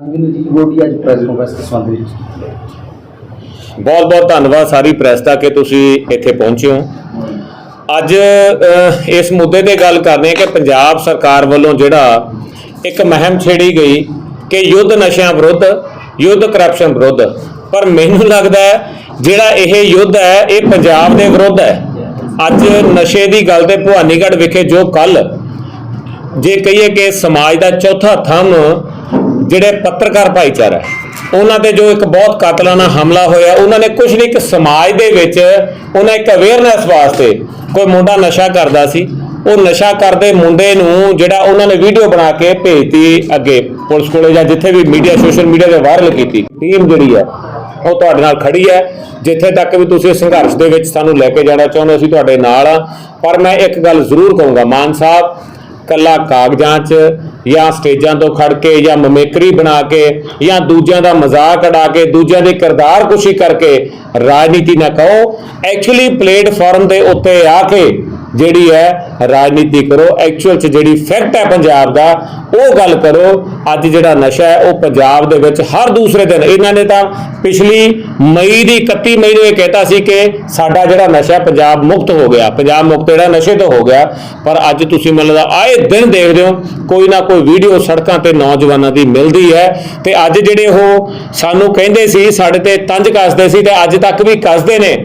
ਗੋਡੀ ਅੱਜ press conference ਦੇ ਸੰਬੰਧ ਵਿੱਚ ਬਹੁਤ ਬਹੁਤ ਧੰਨਵਾਦ ਸਾਰੀ ਪ੍ਰੈਸ ਦਾ ਕਿ ਤੁਸੀਂ ਇੱਥੇ ਪਹੁੰਚੇ ਹੋ। ਅੱਜ ਇਸ ਮੁੱਦੇ ਤੇ ਗੱਲ ਕਰਦੇ ਹੈ ਕਿ ਪੰਜਾਬ ਸਰਕਾਰ ਵੱਲੋਂ ਜਿਹੜਾ ਇੱਕ ਮਹਿਮ ਛੇੜੀ ਗਈ ਕਿ ਯੁੱਧ ਨਸ਼ਿਆਂ ਵਿਰੁੱਧ, ਯੁੱਧ ਕਰਪਸ਼ਨ ਵਿਰੁੱਧ। ਪਰ ਮੈਨੂੰ ਲੱਗਦਾ ਹੈ, ਜਿਹੜਾ ਇਹ ਯੁੱਧ ਹੈ, ਇਹ ਪੰਜਾਬ ਦੇ ਵਿਰੁੱਧ ਹੈ। ਅੱਜ ਨਸ਼ੇ ਦੀ ਗੱਲ ਤੇ ਭਵਾਨੀਗੜ੍ਹ ਵਿਖੇ ਜੋ ਕੱਲ ਜੇ ਕਹੀਏ ਕਿ ਸਮਾਜ ਦਾ ਚੌਥਾ ਥੰਮ ਜਿਹੜੇ ਪੱਤਰਕਾਰ ਭਾਈਚਾਰਾ ਹੈ, ਉਹਨਾਂ ਤੇ ਜੋ ਇੱਕ ਬਹੁਤ ਕਾਤਲਾਨਾ ਹਮਲਾ ਹੋਇਆ ਉਹਨਾਂ ਨੇ ਕੁਝ ਨਹੀਂ ਇੱਕ ਸਮਾਜ ਦੇ ਵਿੱਚ ਉਹਨਾਂ ਇੱਕ ਅਵੇਅਰਨੈਸ ਵਾਸਤੇ ਕੋਈ ਮੁੰਡਾ ਨਸ਼ਾ ਕਰਦਾ ਸੀ ਉਹ ਨਸ਼ਾ ਕਰਦੇ ਮੁੰਡੇ ਨੂੰ ਜਿਹੜਾ ਉਹਨਾਂ ਨੇ ਵੀਡੀਓ ਬਣਾ ਕੇ ਭੇਜਤੀ ਅੱਗੇ ਪੁਲਿਸ ਕੋਲੇ ਜਾਂ ਜਿੱਥੇ ਵੀ ਮੀਡੀਆ ਸੋਸ਼ਲ ਮੀਡੀਆ ਤੇ ਵਾਇਰਲ ਕੀਤੀ। ਟੀਮ ਜਿਹੜੀ ਹੈ ਉਹ ਤੁਹਾਡੇ ਨਾਲ ਖੜੀ ਹੈ ਜਿੱਥੇ ਤੱਕ ਵੀ ਤੁਸੀਂ ਸੰਘਰਸ਼ ਦੇ ਵਿੱਚ ਸਾਨੂੰ ਲੈ ਕੇ ਜਾਣਾ ਚਾਹੁੰਦੇ ਅਸੀਂ ਤੁਹਾਡੇ ਨਾਲ ਆ ਪਰ ਮੈਂ ਇੱਕ ਗੱਲ ਜ਼ਰੂਰ ਕਹੂੰਗਾ ਮਾਨ ਸਾਹਿਬ ਕੱਲਾ ਕਾਗਜ਼ਾਂ 'ਚ ਜਾਂ ਸਟੇਜਾਂ ਤੋਂ ਖੜ ਕੇ ਜਾਂ ਮਮੇਕਰੀ ਬਣਾ ਕੇ ਜਾਂ ਦੂਜਿਆਂ ਦਾ ਮਜ਼ਾਕ ਉਡਾ ਕੇ, ਦੂਜਿਆਂ ਦੇ ਕਿਰਦਾਰ ਕੁਸ਼ੀ ਕਰਕੇ ਰਾਜਨੀਤੀ ਨਾ ਕਹੋ। ਐਕਚੁਅਲੀ ਪਲੇਟਫਾਰਮ ਦੇ ਉੱਤੇ ਆ ਕੇ ਜਿਹੜੀ ਹੈ, ਰਾਜਨੀਤੀ ਕਰੋ ਐਕਚੁਅਲ 'ਚ ਜਿਹੜੀ ਫੈਕਟ ਹੈ ਪੰਜਾਬ ਦਾ, ਉਹ ਗੱਲ ਕਰੋ। ਅੱਜ ਜਿਹੜਾ ਨਸ਼ਾ ਹੈ, ਉਹ ਪੰਜਾਬ ਦੇ ਵਿੱਚ ਹਰ ਦੂਸਰੇ ਦਿਨ। ਇਹਨਾਂ ਨੇ ਤਾਂ ਪਿਛਲੀ ਮਈ ਦੀ 31 ਮਈ ਨੂੰ ਇਹ ਕਹਿਤਾ ਸੀ ਕਿ ਸਾਡਾ ਜਿਹੜਾ ਨਸ਼ਾ ਪੰਜਾਬ ਮੁਕਤ ਹੋ ਗਿਆ। ਪੰਜਾਬ ਮੁਕਤ ਜਿਹੜਾ ਨਸ਼ੇ ਤੋਂ ਹੋ ਗਿਆ। ਪਰ ਅੱਜ ਤੁਸੀਂ ਮੈਨੂੰ ਲੱਗਦਾ ਆਏ ਦਿਨ ਦੇਖਦੇ ਹੋ, ਕੋਈ ਨਾ ਕੋਈ ਵੀਡੀਓ ਸੜਕਾਂ ਤੇ ਨੌਜਵਾਨਾਂ ਦੀ ਮਿਲਦੀ ਹੈ। ਤੇ ਅੱਜ ਜਿਹੜੇ ਉਹ ਸਾਨੂੰ ਕਹਿੰਦੇ ਸੀ, ਸਾਡੇ ਤੇ ਤੰਜ ਕੱਸਦੇ ਸੀ ਤੇ ਅੱਜ ਤੱਕ ਵੀ ਕੱਸਦੇ ਨੇ।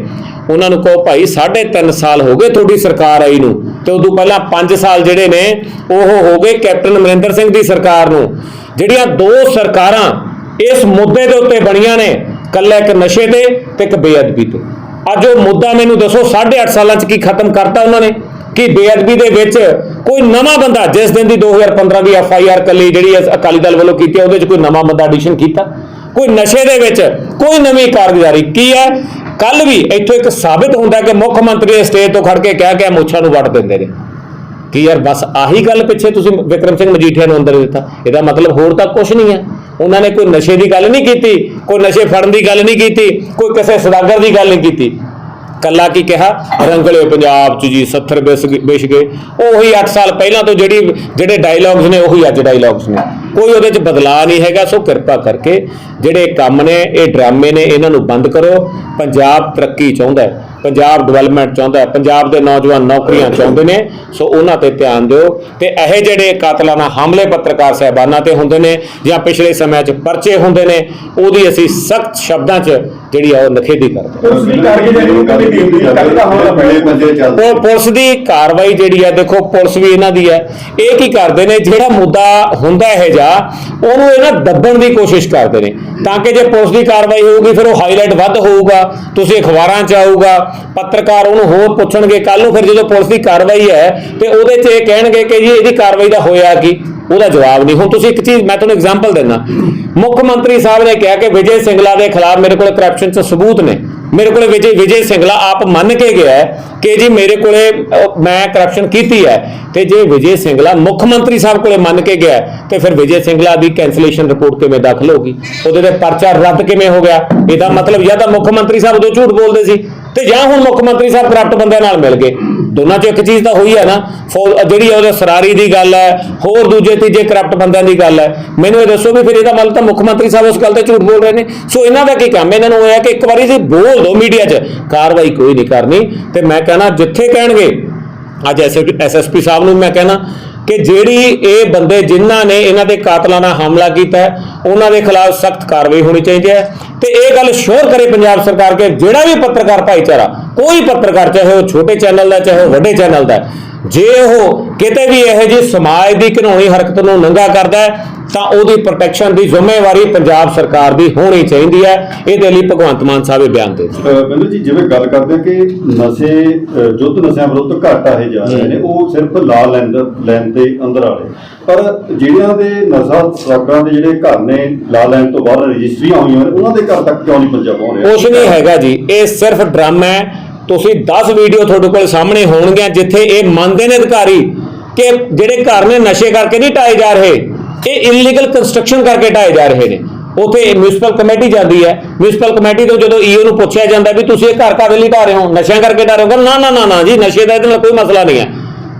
ਉਹਨਾਂ ਨੂੰ ਕਹੋ ਭਾਈ 3.5 ਸਾਲ ਹੋ ਗਏ ਤੁਹਾਡੀ ਸਰਕਾਰ ਆਈ ਨੂੰ ਤੇ ਉਦੋਂ ਪਹਿਲਾਂ 5 ਸਾਲ ਜਿਹੜੇ ਨੇ ਉਹ ਹੋ ਗਏ ਕੈਪਟਨ ਅਮਰਿੰਦਰ ਸਿੰਘ ਦੀ ਸਰਕਾਰ ਨੂੰ। ਜਿਹੜੀਆਂ ਦੋ ਸਰਕਾਰਾਂ ਇਸ ਮੁੱਦੇ ਦੇ ਉੱਤੇ ਬਣੀਆਂ ਨੇ ਕੱਲਾ ਇੱਕ ਨਸ਼ੇ ਤੇ ਤੇ ਇੱਕ ਬੇਅਦਬੀ ਤੇ। ਅੱਜ ਉਹ ਮੁੱਦਾ ਮੈਨੂੰ ਦੱਸੋ 8.5 ਸਾਲਾਂ 'ਚ ਕੀ ਖਤਮ ਕਰਤਾ ਉਹਨਾਂ ਨੇ? ਕਿ ਬੇਅਦਬੀ ਦੇ ਵਿੱਚ ਕੋਈ ਨਵਾਂ ਬੰਦਾ ਜਿਸ ਦਿਨ ਦੀ 2015 ਦੀ ਐਫ ਆਈ ਆਰ ਕੱਲੀ ਜਿਹੜੀ ਅਕਾਲੀ ਦਲ ਵੱਲੋਂ ਕੀਤੀ ਹੈ, ਉਹਦੇ 'ਚ ਕੋਈ ਨਵਾਂ ਬੰਦਾ ਐਡੀਸ਼ਨ ਕੀਤਾ? ਕੋਈ ਨਸ਼ੇ ਦੇ ਵਿੱਚ ਕੋਈ ਨਵੀਂ ਕਾਰਗੁਜ਼ਾਰੀ ਕੀ ਹੈ? ਕੱਲ ਵੀ ਇੱਥੋਂ ਇੱਕ ਸਾਬਿਤ ਹੁੰਦਾ ਕਿ ਮੁੱਖ ਮੰਤਰੀ ਸਟੇਜ ਤੋਂ ਖੜ ਕੇ ਕਹਿ ਕੇ ਮੁੱਛਾਂ ਨੂੰ ਵੱਟ ਦਿੰਦੇ ਨੇ। ਕਿ ਯਾਰ ਬਸ ਆਹੀ ਗੱਲ ਪਿੱਛੇ ਤੁਸੀਂ ਵਿਕਰਮ ਸਿੰਘ ਮਜੀਠੀਆ ਨੂੰ ਅੰਦਰ ਦਿੱਤਾ। ਇਹਦਾ ਮਤਲਬ ਹੋਰ ਤਾਂ ਕੁਝ ਨਹੀਂ ਹੈ। ਉਹਨਾਂ ਨੇ ਕੋਈ ਨਸ਼ੇ ਦੀ ਗੱਲ ਨਹੀਂ ਕੀਤੀ, ਕੋਈ ਨਸ਼ੇ ਫੜਨ ਦੀ ਗੱਲ ਨਹੀਂ ਕੀਤੀ, ਕੋਈ ਕਿਸੇ ਸਦਾਗਰ ਦੀ ਗੱਲ ਨਹੀਂ ਕੀਤੀ। ਕੱਲਾ ਕੀ ਕਿਹਾ? ਰੰਗਲੇ ਪੰਜਾਬ ਚ ਜੀ 70 ਵਿਸ ਵਿਛ ਗਏ। ਉਹੀ 8 ਸਾਲ ਪਹਿਲਾਂ ਤੋਂ ਜਿਹੜੀ, ਜਿਹੜੇ ਡਾਇਲੌਗਸ ਨੇ, ਉਹੀ ਅੱਜ ਡਾਇਲੌਗਸ ਨੇ। ਕੋਈ ਉਹਦੇ ਚ ਬਦਲਾਅ ਨਹੀਂ ਹੈਗਾ, ਸੋ ਕਿਰਪਾ ਕਰਕੇ ਜਿਹੜੇ ਕੰਮ ਨੇ, ਇਹ ਡਰਾਮੇ ਨੇ, ਇਹਨਾਂ ਨੂੰ ਬੰਦ ਕਰੋ। ਪੰਜਾਬ ਤਰੱਕੀ ਚਾਹੁੰਦਾ ਹੈ। ਪੰਜਾਬ ਡਿਵੈਲਪਮੈਂਟ ਚਾਹੁੰਦਾ ਹੈ। ਪੰਜਾਬ ਦੇ ਨੌਜਵਾਨ ਨੌਕਰੀਆਂ ਚਾਹੁੰਦੇ ਨੇ, ਸੋ ਉਹਨਾਂ ਤੇ ਧਿਆਨ ਦਿਓ। ਤੇ ਇਹ ਜਿਹੜੇ ਕਾਤਲਾਨਾ ਹਮਲੇ ਪੱਤਰਕਾਰ ਸਹਿਬਾਨਾਂ ਤੇ ਹੁੰਦੇ ਨੇ, ਜਾਂ ਪਿਛਲੇ ਸਮਿਆਂ 'ਚ ਪਰਚੇ ਹੁੰਦੇ ਨੇ, ਉਹਦੀ ਅਸੀਂ ਸਖਤ ਸ਼ਬਦਾਂ 'ਚ ਜਿਹੜੀ ਆ ਉਹ ਨਖੇਦੀ ਕਰਦੇ ਉਹ ਪੁਲਿਸ ਦੀ ਕਾਰਵਾਈ ਜਿਹੜੀ ਹੈ ਦੇਖੋ ਪੁਲਿਸ ਵੀ ਇਹਨਾਂ ਦੀ ਹੈ ਇਹ ਕੀ ਕਰਦੇ ਨੇ ਜਿਹੜਾ ਮੁੱਦਾ ਹੁੰਦਾ ਇਹ ਜਾ ਉਹਨੂੰ ਇਹਨਾਂ ਦੱਬਣ ਦੀ ਕੋਸ਼ਿਸ਼ ਕਰਦੇ ਨੇ। ਤਾਂ ਕਿ ਜੇ ਪੁਲਿਸ ਦੀ ਕਾਰਵਾਈ ਹੋਊਗੀ ਫਿਰ ਉਹ ਹਾਈਲਾਈਟ ਵੱਧ ਹੋਊਗਾ ਤੁਸੀਂ ਅਖਬਾਰਾਂ 'ਚ ਆਊਗਾ ਪੱਤਰਕਾਰ ਉਹਨੂੰ ਹੋਰ ਪੁੱਛਣਗੇ। ਕੱਲ ਨੂੰ ਫਿਰ ਜਦੋਂ ਪੁਲਿਸ ਦੀ ਕਾਰਵਾਈ ਹੈ ਤੇ ਉਹਦੇ 'ਚ ਇਹ ਕਹਿਣਗੇ ਕਿ ਜੀ ਇਹਦੀ ਕਾਰਵਾਈ ਦਾ ਹੋਇਆ ਕੀ? ਉਹਦਾ ਜਵਾਬ ਨਹੀਂ। ਹੁਣ ਤੁਸੀਂ ਇੱਕ ਚੀਜ਼ ਮੈਂ ਤੁਹਾਨੂੰ ਐਗਜ਼ਾਮਪਲ ਦਿੰਦਾ। ਮੁੱਖ ਮੰਤਰੀ ਸਾਹਿਬ ਨੇ ਕਿਹਾ ਕਿ ਵਿਜੇ ਸਿੰਗਲਾ ਦੇ ਖਿਲਾਫ ਮੇਰੇ ਕੋਲ ਕਰਪਸ਼ਨ 'ਚ ਸਬੂਤ ਨੇ। ਮੇਰੇ ਕੋਲ ਵਿਜੇ ਵਿਜੇ ਸਿੰਗਲਾ ਆਪ ਮੰਨ ਕੇ ਗਿਆ ਕਿ ਜੀ ਮੇਰੇ ਕੋਲੇ ਮੈਂ ਕਰਪਸ਼ਨ ਕੀਤੀ ਹੈ। ਤੇ ਜੇ ਵਿਜੇ ਸਿੰਗਲਾ ਮੁੱਖ ਮੰਤਰੀ ਸਾਹਿਬ ਕੋਲੇ ਮੰਨ ਕੇ ਗਿਆ, ਤੇ ਫਿਰ ਵਿਜੇ ਸਿੰਗਲਾ ਦੀ ਕੈਂਸਲੇਸ਼ਨ ਰਿਪੋਰਟ ਕਿਵੇਂ ਦਾਖਲ ਹੋਗੀ ਉਹਦੇ ਤੇ ਪਰਚਾ ਰੱਦ ਕਿਵੇਂ ਹੋ ਗਿਆ? ਇਹਦਾ ਮਤਲਬ ਜਾਂ ਤਾਂ ਮੁੱਖ ਮੰਤਰੀ ਸਾਹਿਬ ਉਦੋਂ ਝੂਠ ਬੋਲਦੇ ਸੀ। ਤੇ ਜਾਂ ਹੁਣ ਮੁੱਖ ਮੰਤਰੀ ਸਾਹਿਬ ਕਰਪਟ ਬੰਦਿਆਂ ਨਾਲ ਮਿਲ ਗਏ। ਦੋਨਾਂ 'ਚ ਇੱਕ ਚੀਜ਼ ਤਾਂ ਹੋਈ ਹੈ ਨਾ ਫੌ- ਜਿਹੜੀ ਉਹਦੇ ਸਰਾਰੀ ਦੀ ਗੱਲ ਹੈ, ਹੋਰ ਦੂਜੇ ਤੀਜੇ ਕਰਪਟ ਬੰਦਿਆਂ ਦੀ ਗੱਲ ਹੈ। ਮੈਨੂੰ ਇਹ ਦੱਸੋ ਵੀ ਫਿਰ ਇਹਦਾ ਮਤਲਬ ਤਾਂ ਮੁੱਖ ਮੰਤਰੀ ਸਾਹਿਬ ਉਸ ਗੱਲ ਤੇ ਝੂਠ ਬੋਲ ਰਹੇ ਨੇ। ਸੋ ਇਹਨਾਂ ਦਾ ਕੀ ਕੰਮ ਇਹਨਾਂ ਨੂੰ ਹੋਇਆ ਕਿ ਇੱਕ ਵਾਰੀ ਜੀ ਬੋਲ ਦਿਓ ਮੀਡੀਆ 'ਚ, ਕਾਰਵਾਈ ਕੋਈ ਨਹੀਂ ਕਰਨੀ। ਤੇ ਮੈਂ ਕਹਿਣਾ ਜਿੱਥੇ ਕਹਿਣਗੇ, ਅੱਜ ਐਸਐਸਪੀ ਸਾਹਿਬ ਨੂੰ ਮੈਂ ਕਹਿਣਾ ਕਿ ਜਿਹੜੀ ਇਹ ਬੰਦੇ ਜਿਨ੍ਹਾਂ ਨੇ ਇਹਨਾਂ ਦੇ ਕਾਤਲਾਂ ਨਾਲ ਹਮਲਾ ਕੀਤਾ ਉਹਨਾਂ ਦੇ ਖਿਲਾਫ ਸਖਤ ਕਾਰਵਾਈ ਹੋਣੀ ਚਾਹੀਦੀ ਹੈ। ਤੇ ਇਹ ਗੱਲ ਸ਼ੋਰ ਕਰੇ ਪੰਜਾਬ ਸਰਕਾਰ ਕਿ ਜਿਹੜਾ ਵੀ ਪੱਤਰਕਾਰ ਭਾਈਚਾਰਾ, ਕੋਈ ਪੱਤਰਕਾਰ, ਚਾਹੇ ਉਹ ਛੋਟੇ ਚੈਨਲ ਦਾ, ਚਾਹੇ ਉਹ ਵੱਡੇ ਚੈਨਲ ਦਾ ਜੇ ਉਹ ਕਿਤੇ ਵੀ ਇਹੋ ਜਿਹੀ ਸਮਾਜ ਦੀ ਘਿਨਾਉਣੀ ਹਰਕਤ ਨੂੰ ਨੰਗਾ ਕਰਦਾ ਹੈ ਤਾਂ ਉਹਦੀ ਪ੍ਰੋਟੈਕਸ਼ਨ ਦੀ ਜ਼ਿੰਮੇਵਾਰੀ ਪੰਜਾਬ ਸਰਕਾਰ ਦੀ ਹੋਣੀ ਚਾਹੀਦੀ ਹੈ। ਇਹਦੇ ਲਈ ਭਗਵੰਤ ਮਾਨ ਸਾਹਿਬ ਇਹ ਬਿਆਨ ਦੇ ਬਿੰਦੂ ਜੀ ਜਿਵੇਂ ਗੱਲ ਕਰਦੇ ਕਿ ਨਸ਼ੇ ਯੁੱਧ ਨਸ਼ਿਆਂ ਵਿਰੁੱਧ ਘਾਟ ਆਏ ਜਾ ਰਹੇ ਨੇ ਉਹ ਸਿਰਫ ਲਾ ਲੈਣ ਲੈਣ ਦੇ ਅੰਦਰ ਵਾਲੇ ਪਰ ਜਿਹੜਿਆਂ ਦੇ ਨਸ਼ਾ ਸਰਾਬਾਂ ਦੇ ਜਿਹੜੇ ਘਰ ਨੇ ਲਾ ਲੈਣ ਤੋਂ ਬਾਅਦ ਰਜਿਸਟਰੀਆਂ ਹੋਈਆਂ ਉਹਨਾਂ ਦੇ ਘਰ ਤੱਕ ਕਿਉਂ ਨਹੀਂ ਪਹੁੰਚਾ ਪਾ ਰਿਹਾ? ਕੁਛ ਨਹੀਂ ਹੈਗਾ ਜੀ ਇਹ ਸਿਰਫ ਡਰਾਮਾ ਹੈ। ਤੁਸੀਂ 10 ਵੀਡੀਓ ਤੁਹਾਡੇ ਕੋਲ ਸਾਹਮਣੇ ਹੋਣਗੀਆਂ ਜਿੱਥੇ ਇਹ ਮੰਨਦੇ ਨੇ ਅਧਿਕਾਰੀ ਕਿ ਜਿਹੜੇ ਘਰ ਨੇ ਨਸ਼ੇ ਕਰਕੇ ਨਹੀਂ ਢਾਏ ਜਾ ਰਹੇ, ਇਹ ਇਲੀਗਲ ਕੰਸਟਰਕਸ਼ਨ ਕਰਕੇ ਢਾਏ ਜਾ ਰਹੇ ਨੇ। ਉਥੇ ਮਿਊਨਿਸਪਲ ਕਮੇਟੀ ਜਾਂਦੀ ਹੈ। ਮਿਊਨਿਸਪਲ ਕਮੇਟੀ ਤੋਂ ਜਦੋਂ ਈਓ ਨੂੰ ਪੁੱਛਿਆ ਜਾਂਦਾ ਵੀ ਤੁਸੀਂ ਇਹ ਘਰ ਕਾਹਦੇ ਲਈ ਢਾ ਰਹੇ ਹੋ? ਨਸ਼ਿਆਂ ਕਰਕੇ ਢਾ ਰਹੇ ਹੋ? ਨਾ ਨਾ ਨਾ ਨਾ ਜੀ, ਨਸ਼ੇ ਦਾ ਇਹਦੇ ਨਾਲ ਕੋਈ ਮਸਲਾ ਨਹੀਂ ਹੈ।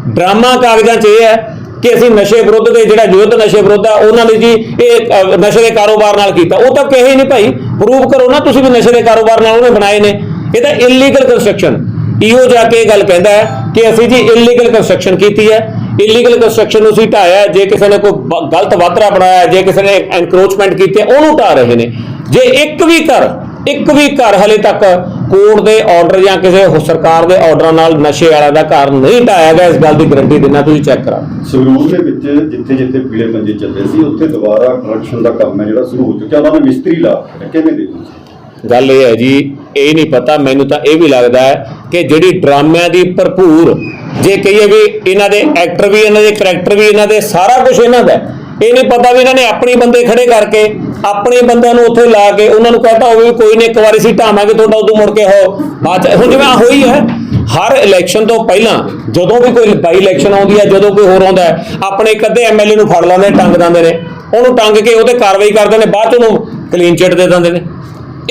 ਡਰਾਮਾ ਕਾਗਜ਼ਾਂ 'ਚ ਇਹ ਹੈ ਕਿ ਅਸੀਂ ਨਸ਼ੇ ਵਿਰੁੱਧ ਦੇ ਜਿਹੜਾ ਯੁੱਧ ਨਸ਼ੇ ਵਿਰੁੱਧ ਆ, ਉਹਨਾਂ ਨੇ ਜੀ ਇਹ ਨਸ਼ੇ ਦੇ ਕਾਰੋਬਾਰ ਨਾਲ ਕੀਤਾ। ਉਹ ਤਾਂ ਕਹੇ ਨਹੀਂ ਭਾਈ ਪ੍ਰੂਵ ਕਰੋ ਨਾ ਤੁਸੀਂ ਵੀ ਨਸ਼ੇ ਦੇ ਕਾਰੋਬਾਰ ਨਾਲ ਉਹਨੇ ਬਣਾਏ ਨੇ। ਇਹ ਤਾਂ ਇਲੀਗਲ ਕੰਸਟਰਕਸ਼ਨ ਈਓ ਜਾ ਕੇ ਇਹ ਗੱਲ ਕਹਿੰਦਾ ਹੈ ਕਿ ਅਸੀਂ ਜੀ ਇਲੀਗਲ ਕੰਸਟਰਕਸ਼ਨ ਕੀਤੀ ਹੈ। ਇਲੀਗਲ ਕੰਸਟਰਕਸ਼ਨ ਨੂੰ ਅਸੀਂ ਢਾਇਆ। ਜੇ ਕਿਸੇ ਨੇ ਕੋਈ ਬ- ਗਲਤ ਵਾਧਰਾ ਬਣਾਇਆ ਜੇ ਕਿਸੇ ਨੇ ਐਨਕਰੋਚਮੈਂਟ ਕੀਤੀ ਹੈ, ਉਹਨੂੰ ਢਾ ਰਹੇ ਨੇ। ਜੇ ਇੱਕ ਵੀ ਘਰ ਇੱਕ ਵੀ ਘਰ ਹਲੇ ਤੱਕ ਕੋਰਟ ਦੇ ਆਰਡਰ ਜਾਂ ਕਿਸੇ ਹੋ- ਸਰਕਾਰ ਦੇ ਆਰਡਰਾਂ ਨਾਲ ਨਸ਼ੇ ਵਾਲਾ ਦਾ ਘਰ ਨਹੀਂ ਢਾਇਆ ਗਿਆ ਇਸ ਗੱਲ ਦੀ ਗਾਰੰਟੀ ਦਿੰਦਾ ਤੁਸੀਂ ਚੈੱਕ ਕਰਾਓ। ਸੰਗਰੂਰ ਦੇ ਵਿੱਚ ਜਿੱਥੇ ਜਿੱਥੇ ਪੀਲੇ ਪੰਜੇ ਚੱਲੇ ਸੀ ਉੱਥੇ ਦੁਬਾਰਾ ਕੰਸਟਰਕਸ਼ਨ ਦਾ ਕੰਮ ਹੈ ਜਿਹੜਾ ਸ਼ੁਰੂ ਹੋ ਚੁੱਕਿਆ ਉਹਨਾਂ ਨੇ ਮਿਸਤਰੀ ਲਾ। ਕਿਵੇਂ ਦੇਖੋ ਗੱਲ ਇਹ ਹੈ ਜੀ ਇਹ ਨਹੀਂ ਪਤਾ, ਮੈਨੂੰ ਤਾਂ ਇਹ ਵੀ ਲੱਗਦਾ ਹੈ ਕਿ ਜਿਹੜੀ ਡਰਾਮਿਆਂ ਦੀ ਭਰਪੂਰ, ਜੇ ਕਹੀਏ ਵੀ ਇਹਨਾਂ ਦੇ ਐਕਟਰ ਵੀ, ਇਹਨਾਂ ਦੇ ਕਰੈਕਟਰ ਵੀ, ਇਹਨਾਂ ਦੇ ਸਾਰਾ ਕੁਝ ਇਹਨਾਂ ਦਾ ਇਹ ਨਹੀਂ ਪਤਾ ਵੀ ਇਹਨਾਂ ਨੇ ਆਪਣੇ ਬੰਦੇ ਖੜੇ ਕਰਕੇ, ਆਪਣੇ ਬੰਦਿਆਂ ਨੂੰ ਉੱਥੇ ਲਾ ਕੇ ਉਹਨਾਂ ਨੂੰ ਕਹਤਾ ਹੋਵੇ ਵੀ ਕੋਈ ਨਹੀਂ ਇੱਕ ਵਾਰੀ ਸੀ ਢਾਵਾਂਗੇ, ਤੁਹਾਡਾ ਉਦੋਂ ਮੁੜ ਕੇ ਹੋ। ਬਾਅਦ ਹੁਣ ਜਿਵੇਂ ਆਹ ਹੋਈ ਹੈ, ਹਰ ਇਲੈਕਸ਼ਨ ਤੋਂ ਪਹਿਲਾਂ ਜਦੋਂ ਵੀ ਕੋਈ ਬਾਈ ਇਲੈਕਸ਼ਨ ਆਉਂਦੀ ਹੈ, ਜਦੋਂ ਕੋਈ ਹੋਰ ਆਉਂਦਾ ਹੈ, ਆਪਣੇ ਇੱਕ ਅੱਧੇ ਐਮਐਲਏ ਨੂੰ ਫੜ ਲਾਉਂਦੇ ਟੰਗ ਦਿੰਦੇ ਨੇ। ਉਹਨੂੰ ਟੰਗ ਕੇ ਉਹਤੇ ਕਾਰਵਾਈ ਕਰਦੇ ਨੇ, ਬਾਅਦ 'ਚ ਉਹਨੂੰ ਕਲੀਨ ਚਿੱਟ ਦੇ ਦਿੰਦੇ ਨੇ।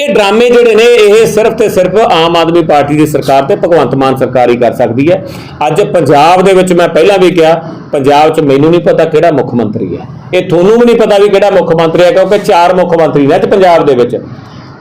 ਇਹ ਡਰਾਮੇ ਜਿਹੜੇ ਨੇ, ਇਹ ਸਿਰਫ ਤੇ ਸਿਰਫ ਆਮ ਆਦਮੀ ਪਾਰਟੀ ਦੀ ਸਰਕਾਰ ਤੇ ਭਗਵੰਤ ਮਾਨ ਸਰਕਾਰ ਹੀ ਕਰ ਸਕਦੀ ਹੈ। ਅੱਜ ਪੰਜਾਬ ਦੇ ਵਿੱਚ ਮੈਂ ਪਹਿਲਾਂ ਵੀ ਕਿਹਾ, ਪੰਜਾਬ 'ਚ ਮੈਨੂੰ ਨਹੀਂ ਪਤਾ ਕਿਹੜਾ ਮੁੱਖ ਮੰਤਰੀ ਹੈ। ਇਹ ਤੁਹਾਨੂੰ ਵੀ ਨਹੀਂ ਪਤਾ ਵੀ ਕਿਹੜਾ ਮੁੱਖ ਮੰਤਰੀ ਹੈ, ਕਿਉਂਕਿ ਚਾਰ ਮੁੱਖ ਮੰਤਰੀ ਨੇ ਅੱਜ ਪੰਜਾਬ ਦੇ ਵਿੱਚ।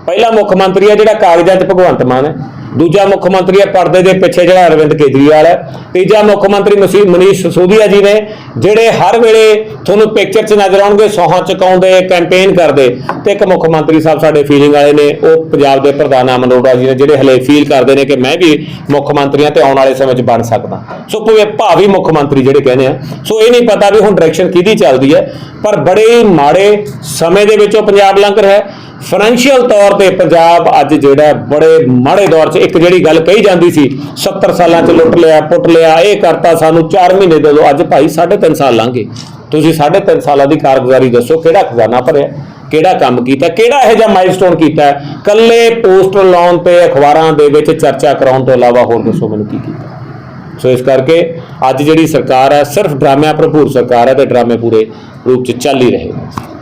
ਪਹਿਲਾ ਮੁੱਖ ਮੰਤਰੀ ਹੈ ਜਿਹੜਾ ਕਾਗਜ਼ਾਂ 'ਚ ਭਗਵੰਤ ਮਾਨ ਹੈ। ਦੂਜਾ ਮੁੱਖ ਮੰਤਰੀ ਹੈ ਪਰਦੇ ਦੇ ਪਿੱਛੇ ਜਿਹੜਾ ਅਰਵਿੰਦ ਕੇਜਰੀਵਾਲ ਹੈ। ਤੀਜਾ ਮੁੱਖ ਮੰਤਰੀ ਮਸੀ- ਮਨੀਸ਼ ਸਿਸੋਦੀਆ ਜੀ ਨੇ, ਜਿਹੜੇ ਹਰ ਵੇਲੇ ਤੁਹਾਨੂੰ ਪਿਕਚਰ 'ਚ ਨਜ਼ਰ ਆਉਣਗੇ, ਸੋਹਾਂ ਚੁਕਾਉਂਦੇ ਕੈਂਪੇਨ ਕਰਦੇ। ਤੇ ਇੱਕ ਮੁੱਖ ਮੰਤਰੀ ਸਾਹਿਬ ਸਾਡੇ ਫੀਲਿੰਗ ਵਾਲੇ ਨੇ, ਉਹ ਪੰਜਾਬ ਦੇ ਪ੍ਰਧਾਨ ਅਮਨ ਅਰੋੜਾ ਜੀ ਨੇ, ਜਿਹੜੇ ਹਲੇ ਫੀਲ ਕਰਦੇ ਨੇ ਕਿ ਮੈਂ ਵੀ ਮੁੱਖ ਮੰਤਰੀਆਂ ਤੇ ਆਉਣ ਵਾਲੇ ਸਮੇਂ 'ਚ ਬਣ ਸਕਦਾ। ਸੋ ਭਵੇਂ ਭਾਵੀ ਮੁੱਖ ਮੰਤਰੀ ਜਿਹੜੇ ਕਹਿੰਦੇ ਆ, ਸੋ ਇਹ ਨਹੀਂ ਪਤਾ ਵੀ ਹੁਣ ਡਾਇਰੈਕਸ਼ਨ ਕਿਹਦੀ ਚੱਲਦੀ ਹੈ, ਪਰ ਬੜੇ ਮਾੜੇ ਸਮੇਂ ਦੇ ਵਿੱਚੋਂ ਪੰਜਾਬ ਲੰਘ ਰਿਹਾ ਹੈ। ਫਾਈਨੈਂਸ਼ੀਅਲ ਤੌਰ ਤੇ ਪੰਜਾਬ ਅੱਜ ਜਿਹੜਾ ਬੜੇ ਮਾੜੇ ਦੌਰ 'ਚ ਇੱਕ ਜਿਹੜੀ ਗੱਲ ਕਹੀ ਜਾਂਦੀ ਸੀ 70 ਸਾਲਾਂ 'ਚ ਲੁੱਟ ਲਿਆ, ਪੁੱਟ ਲਿਆ, ਇਹ ਕਰਤਾ, ਸਾਨੂੰ 4 ਮਹੀਨੇ ਦੇ ਦਿਓ, ਅੱਜ ਭਾਈ 3.5 ਸਾਲ ਲੰਘੇ ਤੁਸੀਂ 3.5 ਸਾਲਾਂ ਦੀ ਕਾਰਗੁਜ਼ਾਰੀ ਦੱਸੋ, ਕਿਹੜਾ ਖਜ਼ਾਨਾ ਭਰਿਆ, ਕਿਹੜਾ ਕੰਮ ਕੀਤਾ, ਕਿਹੜਾ ਇਹੋ ਜਿਹਾ ਮਾਈਲਸਟੋਨ ਕੀਤਾ? ਹੈ? ਕੱਲੇ ਪੋਸਟਰ ਲਾਉਣ ਤੇ, ਅਖਬਾਰਾਂ ਦੇ ਵਿੱਚ ਚਰਚਾ ਕਰਾਉਣ ਤੋਂ ਇਲਾਵਾ ਹੋਰ ਦੱਸੋ ਮੈਨੂੰ ਕੀ ਕੀਤਾ? ਸੋ ਇਸ ਕਰਕੇ ਅੱਜ ਜਿਹੜੀ ਸਰਕਾਰ ਹੈ ਸਿਰਫ ਡਰਾਮਿਆਂ ਭਰਪੂਰ ਸਰਕਾਰ ਹੈ ਤੇ ਡਰਾਮੇ ਪੂਰੇ ਰੂਪ 'ਚ ਚੱਲ ਹੀ ਰਹੇ ਨੇ।